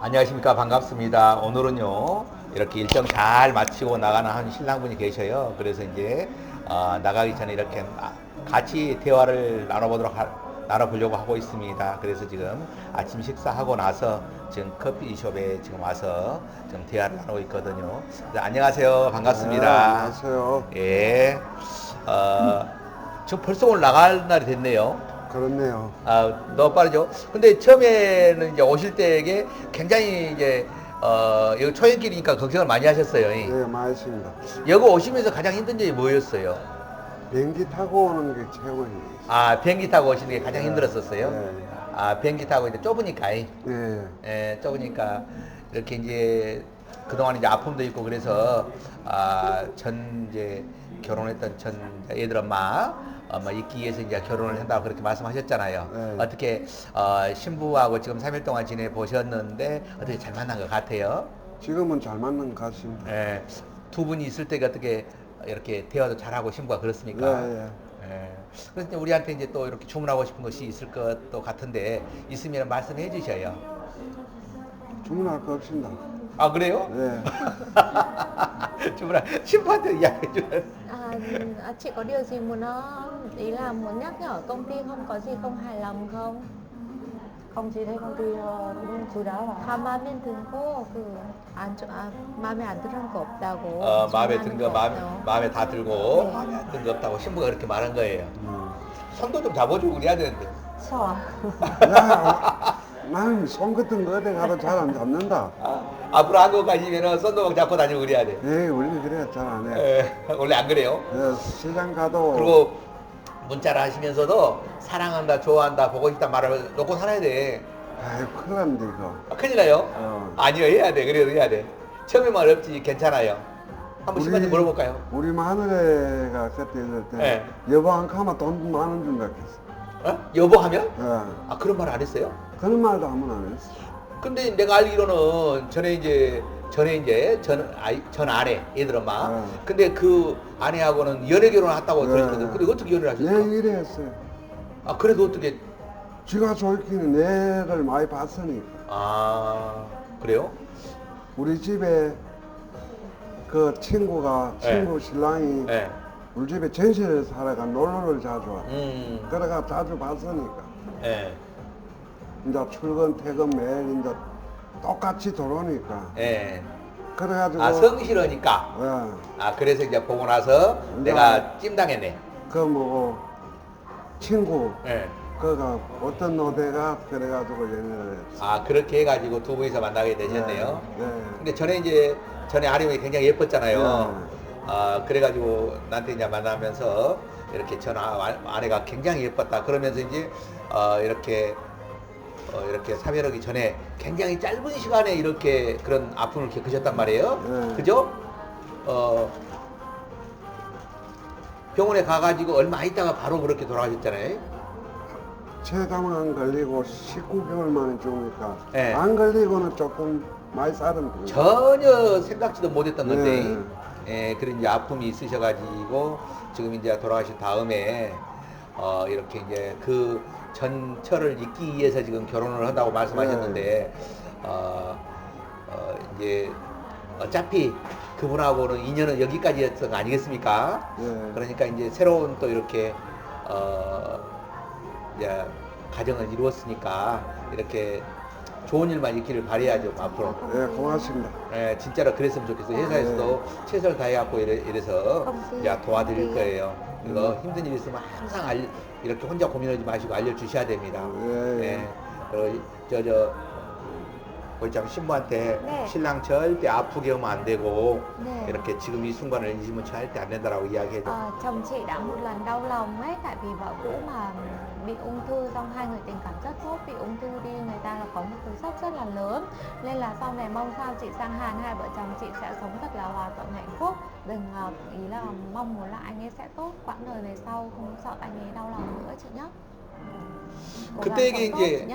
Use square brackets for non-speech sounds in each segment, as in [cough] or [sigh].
안녕하십니까 반갑습니다. 오늘은요 이렇게 일정 잘 마치고 나가는 한 신랑분이 계셔요. 그래서 이제 어, 나가기 전에 이렇게 아- 같이 대화를 나눠보도록 하, 나눠보려고 하고 있습니다. 그래서 지금 아침 식사하고 나서 지금 커피숍에 지금 와서 지금 대화를 나누고 있거든요. 네, 안녕하세요. 반갑습니다. 네, 안녕하세요. 예. 어, 지금 벌써 오늘 나갈 날이 됐네요. 그렇네요. 아, 너무 빠르죠. 근데 처음에는 이제 오실 때에 굉장히 이제 어, 여기 초행길이니까 걱정을 많이 하셨어요. 네, 많습니다. 여기 오시면서 가장 힘든 점이 뭐였어요? 비행기 타고 오는 게 최고입니다. 아, 비행기 타고 오시는 게 가장 네. 힘들었었어요. 네. 아, 비행기 타고 이제 좁으니까, 이. 네. 예, 좁으니까 이렇게 이제 그동안 이제 아픔도 있고 그래서 아, 전 이제 결혼했던 전 애들 엄마 엄마 있기 위해서 이제 결혼을 한다고 그렇게 말씀하셨잖아요. 네. 어떻게 어, 신부하고 지금 3일 동안 지내 보셨는데 어떻게 잘 만난 것 같아요? 지금은 잘 맞는 것 같습니다. 예, 두 분이 있을 때가 어떻게 이렇게 대화도 잘하고 신부가 그렇습니까? 예, 예. 예. 그래서 이제 우리한테 이제 또 이렇게 주문하고 싶은 것이 있을 것도 같은데 있으면 말씀해 주셔요. 주문할 거 없습니다. 아 그래요? [laughs] 네. 주문하 신부한테 이야기해 주세요. À, chị có điều gì muốn nó ý là muốn nhắc nhở công ty không có gì không hài lòng không? không chị thấy công ty ờ, cũng chú đáo và 다 마음에 들고 그안 아, 마음에 안 드는 거 없다고. 어, 마음에 든거거 마음, 없다고. 마음에 다 들고 네. 마음에 안 든 거 없다고 신부가 그렇게 말한 거예요. 음. 손도 좀 잡아주고 그래야 되는데. sợ 나, 나는 손 같은 거 어디 가도 잘 안 잡는다. 아, 앞으로 한국 가시면은 손도 잡고 다니고 그래야 돼. 네, 원래 그래 잘안 해. 예, [laughs] 원래 안 그래요? 네, 시장 가도 그리고 문자를 하시면서도 사랑한다, 좋아한다, 보고 싶다 말을 놓고 살아야 돼. 아이 큰일 납니다 이거. 아, 큰일 나요? 어. 아니요, 해야 돼. 그래도 해야 돼. 처음에만 어렵지 괜찮아요. 한번 우리- 신부한테 물어볼까요? 우리 마누라가 그때 있을 때 네. 여보 한 카마 돈만원 준다 했어. 어? 여보 하면? 예. 아, 그런 말 안 했어요? 그런 말도 한번안 했어. 근데 내가 알기로는 전에 이제 전에 이제 전 아이 전 아내 얘들 엄마. 네. 근데 그 아내하고는 연애 결혼했다고 네. 들었거든. 근데 어떻게 연애를 하셨어요? 내 일에 했어요. 아 그래도 어떻게? 지가 좋기는 내를 많이 봤으니까. 아 그래요? 우리 집에 그 친구가 네. 친구 신랑이 네. 우리 집에 전시를 살아가 놀러를 자주 와. 음. 그래가 자주 봤으니까 예. 이제 출근 퇴근 매일 이제 똑같이 들어오니까 예. 그래가지고 아 성실하니까. 예, 아 그래서 이제 보고 나서 네. 내가 찜당했네. 그 뭐고 친구 예. 그가 어떤 노대가 그래가지고 연애를 했어. 아 그렇게 해가지고 두 분이서 만나게 되셨네요. 네. 근데 전에 이제 전에 아림이 굉장히 예뻤잖아요. 네. 아 그래가지고 나한테 이제 만나면서 이렇게 전 아- 아내가 굉장히 예뻤다. 그러면서 이제 어 이렇게 어 이렇게 사별하기 전에 굉장히 짧은 시간에 이렇게 그런 아픔을 겪으셨단 말이에요. 네. 그죠? 어 병원에 가가지고 얼마 있다가 바로 그렇게 돌아가셨잖아요. 체감 안 걸리고 19개월 만에 죽으니까 네. 안 걸리고는 조금 많이 살은 편. 전혀 생각지도 못했던 건데, 네. 예, 그런 이제 아픔이 있으셔가지고, 지금 이제 돌아가신 다음에, 어, 이렇게 이제 그 전철을 잊기 위해서 지금 결혼을 한다고 말씀하셨는데, 네. 어, 어, 이제 어차피 그분하고는 인연은 여기까지였던 거 아니겠습니까? 네. 그러니까 이제 새로운 또 이렇게, 어, 이제 가정을 이루었으니까, 이렇게 좋은 일만 있기를 바라야죠, 앞으로. 네, 고맙습니다. 예, 진짜로 그랬으면 좋겠어요. 회사에서도 최선을 다해갖고 이래, 이래서 이제 도와드릴 거예요. 이거 힘든 일 있으면 항상 알, 이렇게 혼자 고민하지 마시고 알려주셔야 됩니다. 예, 예. 예. 그리고 저, 저, 보이참 신부한테 네. 신랑 절대 아프게 하면 안 되고 네. 이렇게 지금 이 순간을 잊으면 절대 안 된다라고 이야기해줘. Ờ, chồng chị đã một lần đau lòng ấy tại vì vợ cũ mà bị ung thư xong hai người tình cảm rất tốt bị ung thư đi người ta là có một cú sốc rất là lớn nên là sau này mong sao chị sang Hàn hai vợ chồng chị sẽ sống thật là hòa thuận hạnh phúc đừng ý là mong muốn là anh ấy sẽ tốt quãng đời này sau không sợ anh ấy đau lòng nữa chị nhé 그때 이게 이제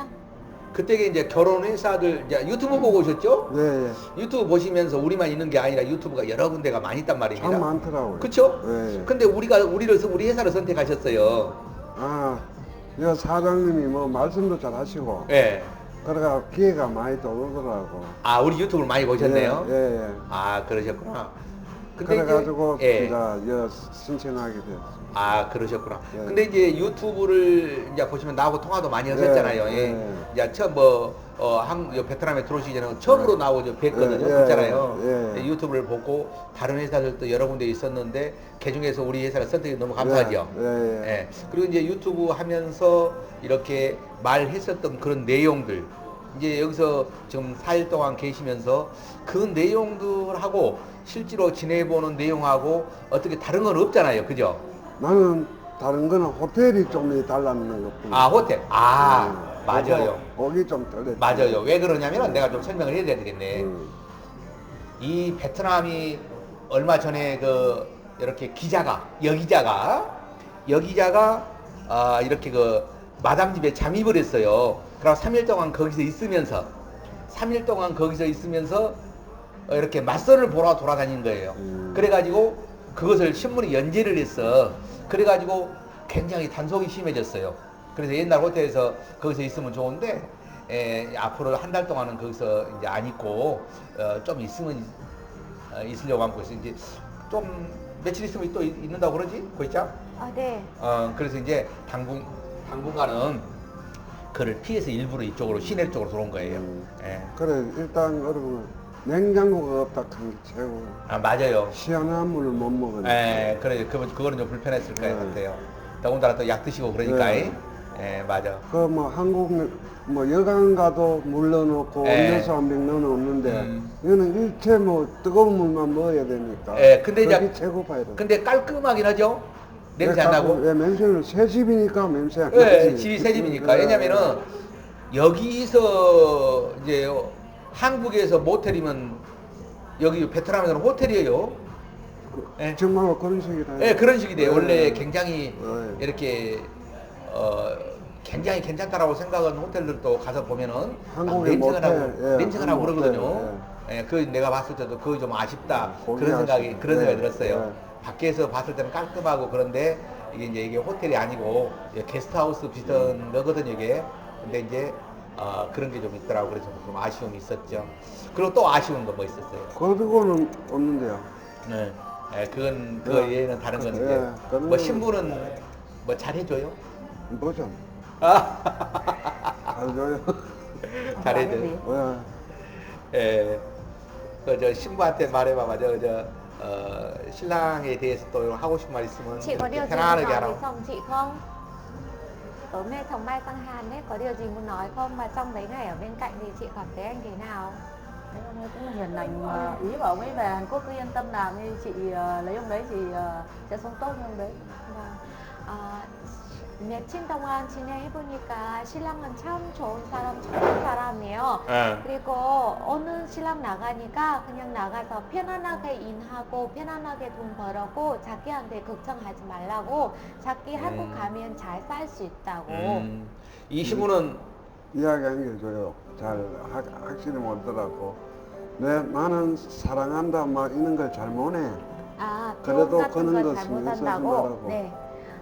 그때 이제 결혼 회사들 이제 유튜브 보고 오셨죠? 네, 예. 유튜브 보시면서 우리만 있는 게 아니라 유튜브가 여러 군데가 많이 있단 말입니다. 참 많더라고요. 그쵸? 네. 근데 우리가 우리를 우리 회사를 선택하셨어요. 아, 이 사장님이 뭐 말씀도 잘 하시고 예. 그래가 기회가 많이 들어오더라고. 아 우리 유튜브를 많이 보셨네요. 예, 예. 예. 아 그러셨구나. 근데 이제- 그래가지고 예. 이제 여 신청하게 됐어. 아 그러셨구나. 예. 근데 이제 유튜브를 이제 보시면 나하고 통화도 많이 하셨잖아요. 예, 예. 예. 이제 처음 뭐 어, 한, 요 베트남에 들어오시기 전에 처음으로 나오죠 뵀거든요. 예, 예, 그렇잖아요. 예. 예, 유튜브를 보고 다른 회사들도 여러 군데 있었는데 그 중에서 우리 회사가 선택이 너무 감사하죠. 예, 예. 예. 그리고 이제 유튜브 하면서 이렇게 말했었던 그런 내용들 이제 여기서 지금 4일 동안 계시면서 그 내용들하고 실제로 지내보는 내용하고 어떻게 다른 건 없잖아요. 그죠? 나는 다른 거는 호텔이 좀 달랐는 것뿐. 아, 호텔. 아, 맞아요. 거기 좀 덜 했지. 맞아요. 왜 그러냐면 내가 좀 설명을 해야 되겠네. 음. 이 베트남이 얼마 전에 그 이렇게 기자가 여기자가 여기자가 아 이렇게 그 마담 집에 잠입을 했어요. 그럼 3일 동안 거기서 있으면서 3일 동안 거기서 있으면서 어, 이렇게 맞선을 보러 돌아다닌 거예요. 음. 그래가지고 그것을 신문에 연재를 했어. 그래가지고 굉장히 단속이 심해졌어요. 그래서 옛날 호텔에서 거기서 있으면 좋은데 에, 앞으로 한 달 동안은 거기서 이제 안 있고 어, 좀 있으면 어, 있으려고 하고 있어. 이제 좀 며칠 있으면 또 있- 있는다고 그러지? 고있자? 아, 네. 어, 그래서 이제 당분 당분간은 그를 피해서 일부러 이쪽으로 시내 쪽으로 들어온 거예요. 음. 예. 그래 일단 여러분 냉장고가 없다 한게 최고. 아 맞아요. 시원한 물을 못 먹으니까. 예, 그래, 그, 그거는 좀 불편했을 것 네. 같아요. 더군다나 또 약 드시고 그러니까, 네. 예, 맞아. 그 뭐 한국 뭐 여관 가도 물 넣어놓고 예. 음료수 한 병 넣어놓는데 음. 이거는 일체 뭐 뜨거운 물만 먹어야 되니까. 예, 근데 이제- 그게 최고 파이다. 근데 깔끔하긴 하죠? 냄새 안 나고? 예, 냄새는 새 집이니까 냄새 안 예, 나지. 집이 새 집이니까. 예. 왜냐면은 여기서 이제 한국에서 모텔이면 여기 베트남에서는 호텔이에요. 예. 정말로 그런 식이다. 예, 그런 식이 돼요. 예. 원래 굉장히 예. 이렇게 어 굉장히 괜찮다라고 생각하는 호텔들도 가서 보면은 막 한국의 냄새가 모텔, 나고 예, 냄새가 나고 한국 그러거든요. 모텔, 예, 그 내가 봤을 때도 그거 좀 아쉽다 거기 그런 생각이 아쉽다. 그런 생각이 예, 들었어요. 밖에서 봤을 때는 깔끔하고 그런데 이게 이제 이게 호텔이 아니고 이게 게스트하우스 비슷한 음. 거거든요 이게. 근데 이제 어, 그런 게 좀 있더라고 그래서 좀 아쉬움이 있었죠. 그리고 또 아쉬운 거 뭐 있었어요? 그러고는 없는데요. 네. 예, 그건 그 예. 외에는 다른 건 예, 이제 그거는- 뭐 신부는 뭐 잘해줘요? 뭐죠? 아, 알죠요. 잘해줘요. [laughs] 예. 예. 그저 신부한테 말해봐봐. 저, 저, 어, 신랑에 대해서 또 하고 싶은 말 있으면 Chị có điều gì muốn 편안하게 nói với 하라고. chồng chị không? Tối nay chồng Mai sang Hàn đấy, có điều gì muốn nói không? Mà trong mấy ngày ở bên cạnh thì chị cảm thấy anh thế nào? Đấy, ông ấy cũng hiền lành mà ý bảo ông ấy về Hàn Quốc cứ yên tâm làm đi chị ờ, lấy ông đấy thì ờ, sẽ sống tốt như ông đấy 네. 아, 며칠 동안 지내해보니까 신랑은 참 좋은 사람, 착한 사람이에요. 예. 그리고 어느 신랑 나가니까 그냥 나가서 편안하게 일하고 편안하게 돈 벌었고 자기한테 걱정하지 말라고 자기 한국 음. 가면 잘 살 수 있다고. 음, 이 신부는 이야기한 게 줘요. 잘 확, 확실히 못더라고. 내 나는 사랑한다 막 이런 걸 잘 못해. À, 그래도 그런 걸거잘 신경 쓰지 못한다고. 말라고. 네.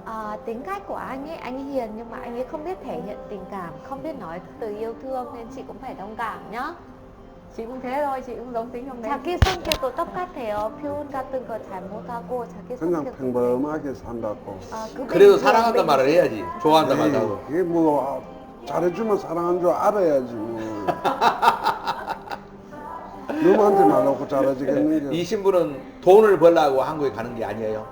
À, tính cách của anh ấy, anh ấy hiền nhưng mà anh ấy không biết thể hiện tình cảm, không biết nói từ yêu thương nên chị cũng phải thông cảm nhá. chị cũng thế thôi chị cũng giống tính ông đấy 자기 성격도 똑같아요. 표현 같은 거 잘 못하고 자기 그냥 성격. 평범하게 산다고. 아, 그 그래도 bình thường, 사랑한다 bình 말을 해야지. 좋아한다 에이, 말도 하고. 그게 뭐 아, 잘해주면 사랑한 줄 알아야지. 뭐. 너무한테 말놓고 잘해주겠는 이 게. 신부는 돈을 벌려고 한국에 가는 게 아니에요.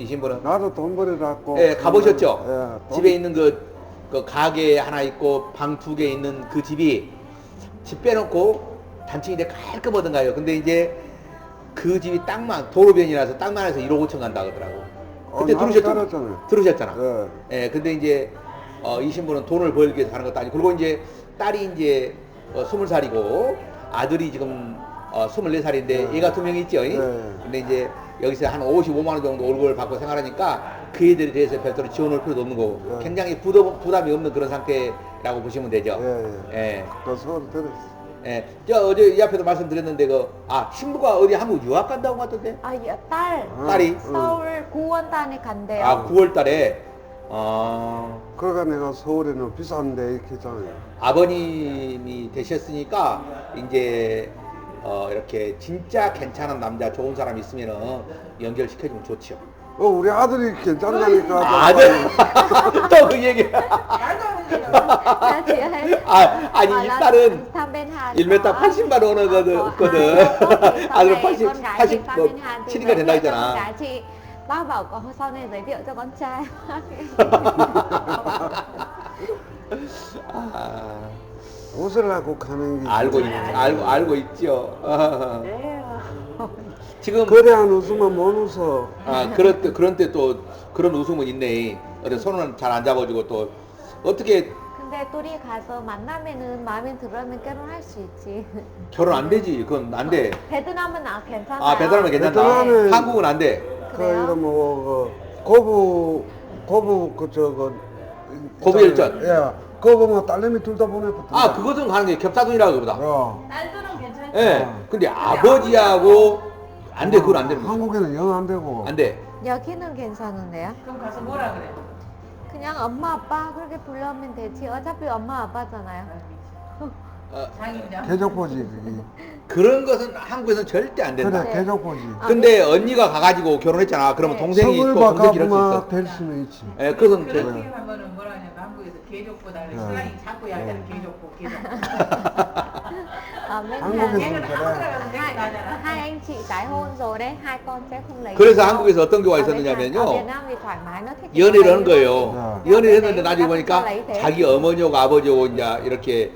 이 신부는 나도 돈 벌이라고. 예, 가보셨죠? 예, 돈- 집에 있는 그, 그 가게 하나 있고 방 두 개 있는 그 집이 집 빼놓고 단층인데 깔끔하던가요. 근데 이제 그 집이 땅만 도로변이라서 땅만 해서 1억 5천 간다 그러더라고. 어, 그때 나도 들으셨잖아. 따랐잖아요. 들으셨잖아. 예. 예, 근데 이제 어, 이 신부는 돈을 벌기 위해서 하는 것도 아니고 그리고 이제 딸이 이제 어, 20살이고 아들이 지금 어, 24살인데 네. 얘가 두명 있죠. 이? 네. 근데 이제 여기서 한 55만 원 정도 월급을 받고 생활하니까 그 애들에 대해서 별도로 지원할 필요도 없는 거고 네. 굉장히 부담, 부담이 없는 그런 상태라고 보시면 되죠. 예, 예. 예. 그 소리 들었어. 예. 저 어제 이 앞에도 말씀드렸는데 그 아 신부가 어디 한국 유학 간다고 하던데 아, 예, 딸. 어, 딸이? 응. 서울 구원단에 간대요. 아 9월 달에 어, 그러니까 내가 서울에는 비싼 데 이렇게 있잖아요. 아버님이 되셨으니까 이제 어, 이렇게 진짜 괜찮은 남자 좋은 사람 있으면은 연결시켜주면 좋죠. 어, 우리 아들이 괜찮다니까. 아들 또 그 얘기. Dạ, 아 아니 이 là 딸은 sang bên Hàn 1m có- 80만 원거든. có 거든. hai tốt thì sau 아들 này 80 con gái chị 80 sang 뭐 bên Hàn thì 7이가 giới 된다 thiệu cho con 했잖아. gái chị bác bảo có sau này giới thiệu cho con trai 옷을 하고 가는 게. 알고 있, 알고 알고 있죠. 어. thế [laughs] 지금 그래 안 웃으면 못 웃어. 아 그런 때 그런 때 또 그런 웃음은 있네. 어떤 손은 잘 안 잡아주고 또 어떻게 근데 둘이 가서 만나면은 마음에 들으면 결혼할 수 있지 결혼 안 되지? 그건 안 돼. 베트남은 아 괜찮아요 아 베트남은 괜찮다. 베트남은- 한국은 안 돼. 그 그래요? 이런 뭐 그, 고부 고부 그 저거 고부 일전. 예. 고부 뭐 딸내미 둘 다 보내거든. 아 그것은 가는 게 겹사돈이라고 그보다. 어. 딸들은 괜찮지 예. 근데 아버지하고 안 돼. 그건 안 되는 거야. 한국에는 영 안 되고. 안 돼. 여기는 괜찮은데요? 그럼 가서 뭐라 그래 그냥 엄마 아빠 그렇게 불러면 되지 어차피 엄마 아빠잖아요 어, 장인장 개족보지 그게. 그런 것은 한국에서는 절대 안 된다. 그래 네. 개족보지. 아, 근데 언니가 가가지고 결혼했잖아. 그러면 네. 동생이 또 서울 동생 이럴 수 바꿔만 있어. 될 수는 있지. 예, 그것은 그렇게 저- 하면은 뭐라 하냐면 [laughs] 한국에서 개족보다 네. 신랑이 자꾸 이야기하는 네. 개족보 개족보 ở bên 한국에서 Hàn 얘는 그래. 한국에 가서 hai, anh chị tái hôn rồi đấy hai con sẽ không lấy 그래서 nhau. 한국에서 어떤 경우가 Ở bên Hàn- ở Việt 있었느냐면요. Nam thì thoải mái nó thích 연애를 lấy 하는 거예요. 네. 연애를 했는데 나중에 보니까. 자기 어머니하고 아버지하고 이제 이렇게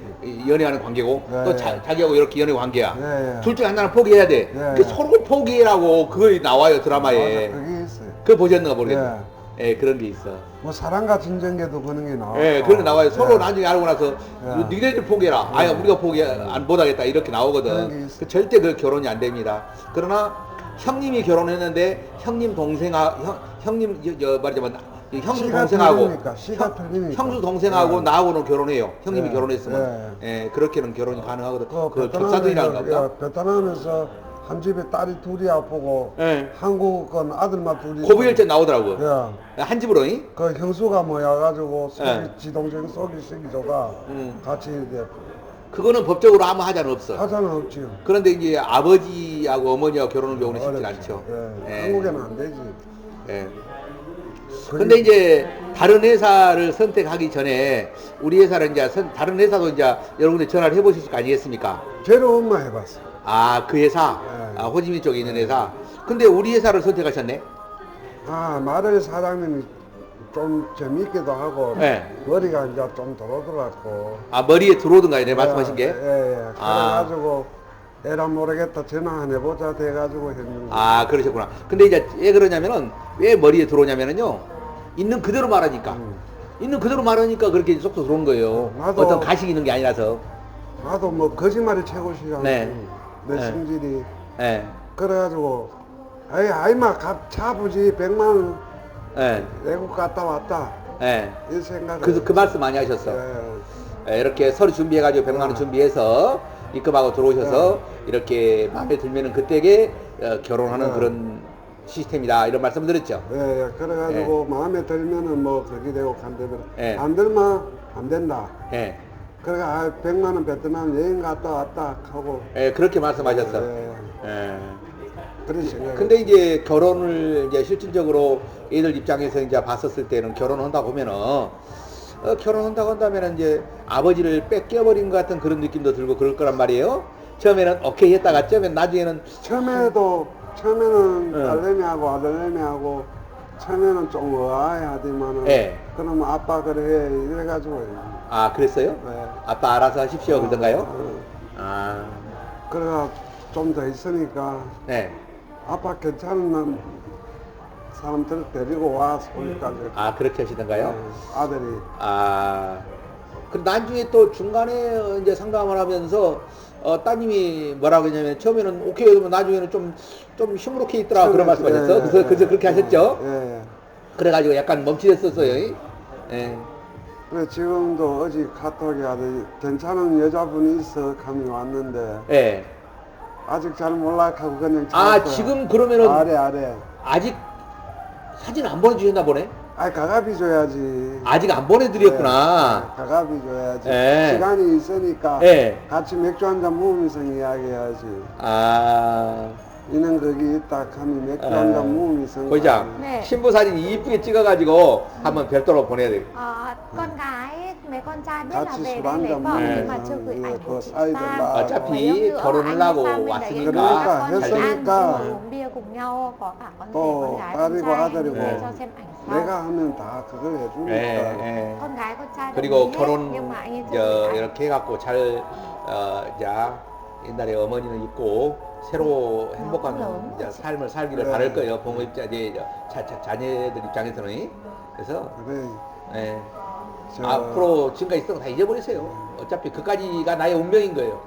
연애하는 관계고 네. 또 자, 자기하고 이렇게 연애 관계야. 네. 둘 중에 하나는 포기해야 돼. 네. 그 서로 포기라고 그거 나와요 드라마에. 맞아, 그게 있어요. 그거 보셨는가 모르겠네. 네. 예, 그런 게 있어. 뭐 사랑과 진정계도 그런 게 나와. 예, 그런 게 나와요. 서로 나중에 알고 나서 네. 니네들 포기해라. 아예 우리가 포기 안 못하겠다 이렇게 그런 게 나오거든. 있어. 그 절대 그 결혼이 안 됩니다. 그러나 형님이 결혼했는데 형님 동생하 형 형님 저, 저 말하자면 이 형수 시가 동생하고 틀리니까, 시가 형- 틀리니까. 형 수 동생하고 네. 나하고는 결혼해요. 형님이 네. 결혼했으면 예, 그렇게는 결혼이 가능하거든. 그그 거보다. 야, 베트남에서 한 집에 딸이 둘이 아프고 예. 한국은 아들만 둘이. 고부열전 나오더라고. 야, 한 집으로. 잉? 그 형수가 모여가지고 속이, 예. 지 동생 속이 시기조가 음. 같이 이제 그거는 법적으로 아무 하자는 없어. 하자는 없지요. 그런데 이제 아버지하고 어머니하고 결혼하는 경우는 쉽지 어렵지. 않죠. 예. 예. 한국에는 안 되지. 예. 근데 이제 다른 회사를 선택하기 전에 우리 회사를 이제 선- 다른 회사도 이제 여러분들 전화를 해보실 거 아니겠습니까? 제로 엄마 해봤어. 아, 그 회사? 네. 아, 호지민 쪽에 있는 회사? 근데 우리 회사를 선택하셨네? 아, 말을 사장님이 좀 재밌기도 하고 네. 머리가 이제 좀 들어오더라고. 아, 머리에 들어오던가요? 내 말씀하신 게? 예, 예. 아. 그래가지고 에라 모르겠다 전화 한 해보자 돼가지고 했는데. 아, 그러셨구나. 근데 이제 왜 그러냐면은, 왜 머리에 들어오냐면은요, 있는 그대로 말하니까. 음. 있는 그대로 말하니까 그렇게 쏙쏙 들어온 거예요. 나도- 어떤 가식이 있는 게 아니라서. 나도 뭐 거짓말이 최고 싫어. 네. 내 네. 성질이. 예, 그래가지고 에이 아이마 값 차부지 백만 원 예, 외국 갔다 왔다 예. 이 생각. 그, 그 말씀 많이 하셨어. 예. 예, 이렇게 서류 준비해가지고 100만 원 어. 준비해서 입금하고 들어오셔서 이렇게 마음에 들면은 그때게 어, 결혼하는 어. 그런 시스템이다 이런 말씀 드렸죠. 예, 예. 그래가지고 마음에 들면은 뭐 그렇게 되고 간대면 예. 안 들면 안 된다. 예, 그러니까 아, 백만 원 베트남 여행 갔다 왔다 하고. 예, 그렇게 말씀하셨어. 예. 예. 그런 생각. 근데 이제 결혼을 이제 실질적으로 애들 입장에서 이제 봤었을 때는 결혼한다 보면은 어, 결혼한다고 한다면 이제 아버지를 뺏겨버린 것 같은 그런 느낌도 들고 그럴 거란 말이에요. 처음에는 오케이 했다가 처음엔 나중에는 처음에도 처음에는 예. 딸내미하고 아들내미하고 처음에는 좀 의아해 하더만은 예. 그럼 아빠 그래 해 이래가지고 아 그랬어요? 네. 아빠 알아서 하십시오 그러던가요? 어, 아, 그래가 좀 더 있으니까 네. 아빠 괜찮은 남 사람들 데리고 와 서울까지 아 그렇게 하시던가요? 네, 아들이 아, 그 나중에 또 중간에 이제 상담을 하면서 어, 따님이 뭐라고 했냐면 처음에는 오케이 그러면 나중에는 좀, 좀 시무룩해 있더라 그런 말씀 하셨어. 예, 그래서, 예, 그래서 그렇게 하셨죠? 예, 예. 그래가지고 약간 멈칫했었어요. 예. 그래 지금도 어제 카톡에 아들 괜찮은 여자분이 있어 감이 왔는데 예. 아직 잘 몰라 하고 그냥 아. 지금 그러면은 아래 아래 아직 사진 안 보내주셨나 보네? 아 가가비 줘야지. 아직 안 보내드렸구나. 네, 가가비 줘야지. 예. 시간이 있으니까 예. 같이 맥주 한 잔 먹으면서 이야기해야지. 아, 이는 거기 있다 하면 맥주 예. 한잔 먹으면서. 고장 네. 신부 사진 이쁘게 찍어가지고 한번 별도로 보내야 돼. Ờ, con gái mấy con trai biết là 같이 về 술 đây lấy 한잔 vợ 네. nhưng mà chưa gửi 먹으면 ảnh 그 của chị 사이들 sang 나. 어차피 Mấy hôm nữa 결혼을 anh 하고 sang bên đấy 왔으니까 그러니까 con ăn 했으니까 ngồi uống bia cùng nhau có cả con rể 또 con gái con 딸이고 trai 아들이고 để cho xem ảnh sau 내가 하면 다 그걸 해주니까. 예, 예. con gái con trai 그리고 đồng ý hết, 결혼 nhưng mà anh ấy chưa 저, gửi ảnh 이렇게 해갖고 잘 어, 자 옛날에 어머니는 있고 새로 행복한 너무 이제 삶을 살기를 네. 바랄 거예요. 부모 입장 이제 자, 자, 자녀들 입장에서는 그래서 그래. 예. 저, 앞으로 지금까지 있던 거 다 잊어버리세요. 어차피 그까지가 나의 운명인 거예요.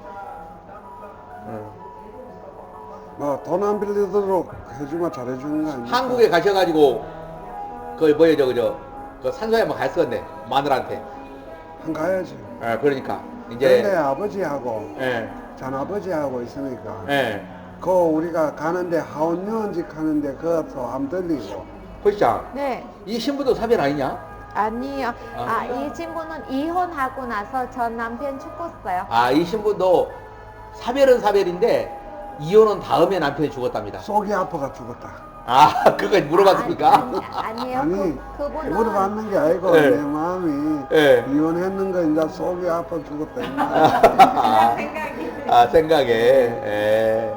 응. 뭐돈 안 빌리도록 해주면 잘해주는 거 아닙니까? 한국에 가셔가지고 그 뭐예요 저거 저그 산소에 한번 갔었네 마누라한테. 한 가야지. 예, 그러니까 근데 이제 아버지하고 예, 전아버지하고 있으니까 예. 그 우리가 가는데 하원유원직 하는데 그것도 안 들리고 호시장 네 이 신부도 사별 아니냐? 아니요 아. 아, 이 친구는 이혼하고 나서 전 남편 죽었어요 아, 이 신부도 사별은 사별인데 이혼은 다음에 남편이 죽었답니다. 속이 아파가 죽었다. 아, [laughs] 그거 물어봤습니까? 아니, 아니, 아니요 아니 그, 그분은 물어봤는 게 아니고 네. 내 마음이 예. 이혼했는 거 이제 속이 아파 죽었다. [laughs] 아, 아, 생각에. 예.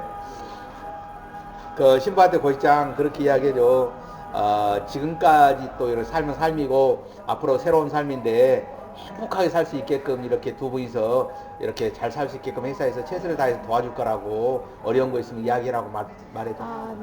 그 신부한테 고시장 그렇게 이야기해줘. 어, 지금까지 또 이런 삶은 삶이고 앞으로 새로운 삶인데 행복하게 살 수 있게끔 이렇게 두 분이서 이렇게 잘 살 수 있게끔 회사에서 최선을 다해서 도와줄 거라고 어려운 거 있으면 이야기라고 말, 말해줘. Ờ,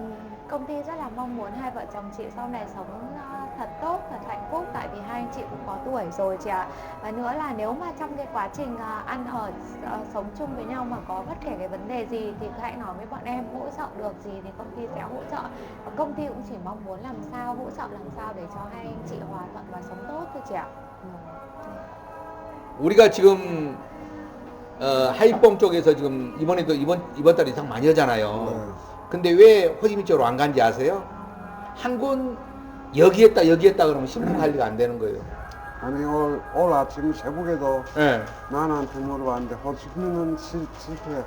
công ty rất là mong muốn hai vợ chồng chị sau này sống ờ, thật tốt thật hạnh phúc tại vì hai anh chị cũng có tuổi rồi chị ạ và nữa là nếu mà trong cái quá trình ờ, ăn ở ờ, sống chung với nhau mà có bất kể cái vấn đề gì thì hãy nói với bọn em hỗ trợ được gì thì công ty sẽ hỗ trợ và công ty cũng chỉ mong muốn làm sao hỗ trợ làm sao để cho hai anh chị hòa thuận và sống tốt thôi chị ạ 우리가 지금 어, 하이뽕 쪽에서 지금 이번에도 이번 이번 달 이상 많이 하잖아요. 네. 근데 왜 호지민 쪽으로 안 간지 아세요? 한 군 여기 했다 여기 했다 그러면 신분 관리가 안 되는 거예요. 아니 올, 올 아침 새벽에도 예. 나한테 물어봤는데 호치민은 실- 실패.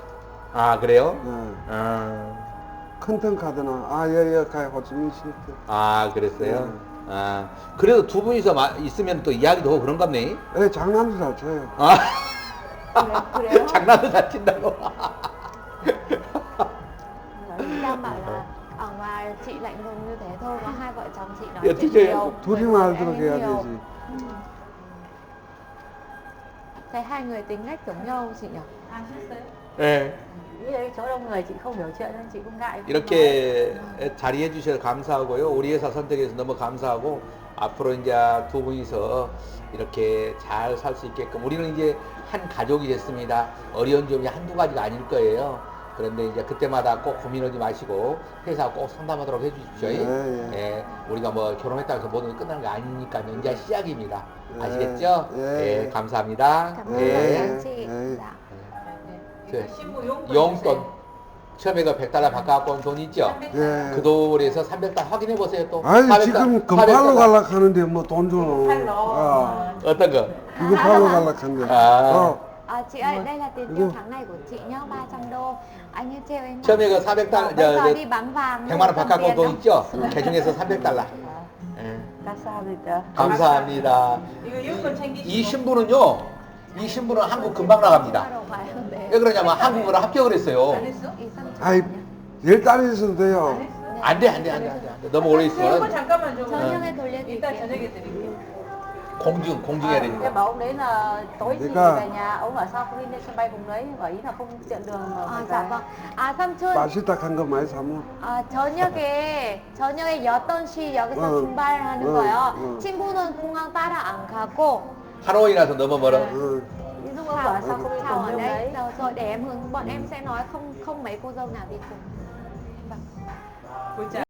아 그래요? 네. 아, 큰턴 카드는 아예예 가요 호치민 실패. 아 그랬어요. 네. 아 그래도 두 분이서 마- 있으면 또 이야기도 하고 그런갑네. 예 장난도 잘 쳐요. 아 [laughs] 그래, 그래요? 장난도 잘 친다고. Lạnh lùng như thế thôi có hai vợ chồng chị nói chuyện thì nhiều người 말 em 들어게 해야 nhiều. 되지. thấy hai người tính cách giống nhau chị nhỉ À, 실수요? 예. Chỗ đông người chị không hiểu chuyện nên chị cũng ngại. 이렇게 자리해 주셔서 감사하고요. 우리 회사 선택해서 너무 감사하고 앞으로 이제 두 분이서 이렇게 잘 살 수 있게끔 우리는 이제 한 가족이 됐습니다. 어려운 점이 한두 가지가 아닐 거예요. 그런데 이제 그때마다 꼭 고민하지 마시고 회사 꼭 상담하도록 해주십시오. 예, 예. 예, 우리가 뭐 결혼했다고 해서 모든 게 끝나는 게 아니니까 이제 시작입니다. 예, 아시겠죠? 예. 예, 감사합니다. 예. chị 예. 네. 신부 용돈. 용돈 처음에 그 100달러 바꿔갖고 온 돈 있죠? 예. 그 돈에서 300달 확인해 보세요 또. 아니 400 지금 달러, 금팔로 400 달러. 갈라 하는데 뭐돈 줘. 팔로. 아, 어떤 거? 이거 팔로 갈라 하는데. 아. 어. À, chị ơi, đây là tiền tiêu tháng này của chị nhá, 300 đô. Anh ấy treo em. 처음에 그 400 Ờ, 달러, bây giờ 저, đi bán vàng. 100만 원 cầm 바꿔갖고 tiền 돈 đâu. 있죠? 그 중에서 300달러. 예. 감사합니다. 감사합니다. 이거 용돈 챙기시고. 이 신부는요, 이 신부는 한국 금방 나갑니다. 왜 그러냐면 한국으로 합격을 했어요. 안 했어? 아이. 열 달이 있어도 돼요. 안 돼, 안 돼, 안 돼, 안 돼. 안 돼. 너무 오래 있으면 잠깐만 좀. 저녁에 돌려드릴게요. 이따 저녁에 드릴게요. 공중, 공중해야 em 되니까. bảo ông đấy là tối thì Đấy về nhà ông ở sao không đi lên sân bay cùng đấy và ý là không tiện đường mà À, phải dạ về. vâng. À, 삼촌. 맛있다 한 거 많이 사면. 아, 저녁에 저녁에 8시 여기서 응. 출발하는 응, 거예요. 응. 친구는 공항 따라 안 가고 하노이라서 너무 멀어. 어. ví dụ ông bảo sao không chào cùng ở với ông đây đấy rồi, rồi để em hướng bọn em sẽ nói không không mấy cô dâu nào đi cùng. Vâng.